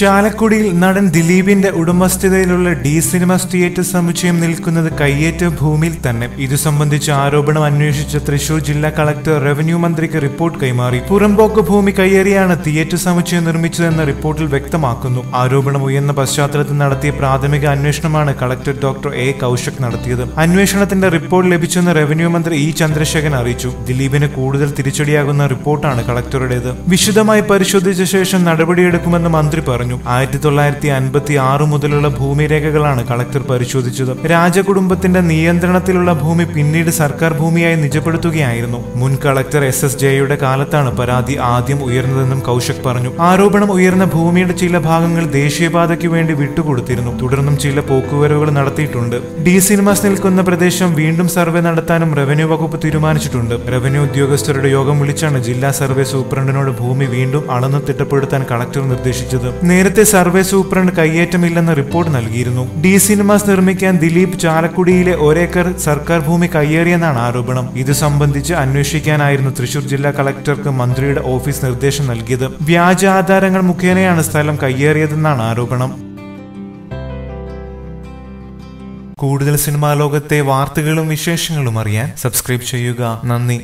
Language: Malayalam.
ചാലക്കുടിയിൽ നടൻ ദിലീപിന്റെ ഉടമസ്ഥതയിലുള്ള ഡി സിനിമ തിയേറ്റർ സമുച്ചയം നിൽക്കുന്നത് കയ്യേറ്റ ഭൂമിയിൽ തന്നെ. ഇതു സംബന്ധിച്ച ആരോപണം അന്വേഷിച്ച തൃശൂർ ജില്ലാ കളക്ടർ റവന്യൂ മന്ത്രിക്ക് റിപ്പോർട്ട് കൈമാറി. പുറംപോക്ക് ഭൂമി കയ്യേറിയാണ് തിയേറ്റർ സമുച്ചയം നിർമ്മിച്ചതെന്ന് റിപ്പോർട്ടിൽ വ്യക്തമാക്കുന്നു. ആരോപണം ഉയർന്ന പശ്ചാത്തലത്തിൽ നടത്തിയ പ്രാഥമിക അന്വേഷണമാണ് കളക്ടർ ഡോക്ടർ എ കൗശക് നടത്തിയത്. അന്വേഷണത്തിന്റെ റിപ്പോർട്ട് ലഭിച്ചെന്ന് റവന്യൂ മന്ത്രി ഇ ചന്ദ്രശേഖരൻ അറിയിച്ചു. ദിലീപിന് കൂടുതൽ തിരിച്ചടിയാകുന്ന റിപ്പോർട്ടാണ് കളക്ടറുടേത്. വിശദമായി പരിശോധിച്ച ശേഷം നടപടിയെടുക്കുമെന്ന് മന്ത്രി പറഞ്ഞു. ആയിരത്തി തൊള്ളായിരത്തി അൻപത്തി ആറ് മുതലുള്ള ഭൂമിരേഖകളാണ് കളക്ടർ പരിശോധിച്ചത്. രാജകുടുംബത്തിന്റെ നിയന്ത്രണത്തിലുള്ള ഭൂമി പിന്നീട് സർക്കാർ ഭൂമിയായി നിജപ്പെടുത്തുകയായിരുന്നു. മുൻ കളക്ടർ എസ് എസ് ജയയുടെ കാലത്താണ് പരാതി ആദ്യം ഉയർന്നതെന്നും കൗശക് പറഞ്ഞു. ആരോപണം ഉയർന്ന ഭൂമിയുടെ ചില ഭാഗങ്ങൾ ദേശീയപാതയ്ക്ക് വേണ്ടി വിട്ടുകൊടുത്തിരുന്നു. തുടർന്നും ചില പോക്കുവരവുകൾ നടത്തിയിട്ടുണ്ട്. ഡി സിനിമാസ് നിൽക്കുന്ന പ്രദേശം വീണ്ടും സർവേ നടത്താനും റവന്യൂ വകുപ്പ് തീരുമാനിച്ചിട്ടുണ്ട്. റവന്യൂ ഉദ്യോഗസ്ഥരുടെ യോഗം വിളിച്ചാണ് ജില്ലാ സർവേ സൂപ്രണ്ടിനോട് ഭൂമി വീണ്ടും അളന്ന് തിട്ടപ്പെടുത്താൻ കളക്ടർ നിർദ്ദേശിച്ചത്. നേരത്തെ സർവേ സൂപ്രണ്ട് കയ്യേറ്റമില്ലെന്ന് റിപ്പോർട്ട് നൽകിയിരുന്നു. ഡി സിനിമാസ് നിർമ്മിക്കാൻ ദിലീപ് ചാലക്കുടിയിലെ ഒരേക്കർ സർക്കാർ ഭൂമി കയ്യേറിയെന്നാണ് ആരോപണം. ഇത് സംബന്ധിച്ച് അന്വേഷിക്കാനായിരുന്നു തൃശൂർ ജില്ലാ കളക്ടർക്ക് മന്ത്രിയുടെ ഓഫീസ് നിർദ്ദേശം നൽകിയത്. വ്യാജ ആധാരങ്ങൾ മുഖേനയാണ് സ്ഥലം കയ്യേറിയതെന്നാണ് ആരോപണം. കൂടുതൽ സിനിമാ ലോകത്തെ വാർത്തകളും വിശേഷങ്ങളും അറിയാൻ സബ്സ്ക്രൈബ് ചെയ്യുക. നന്ദി.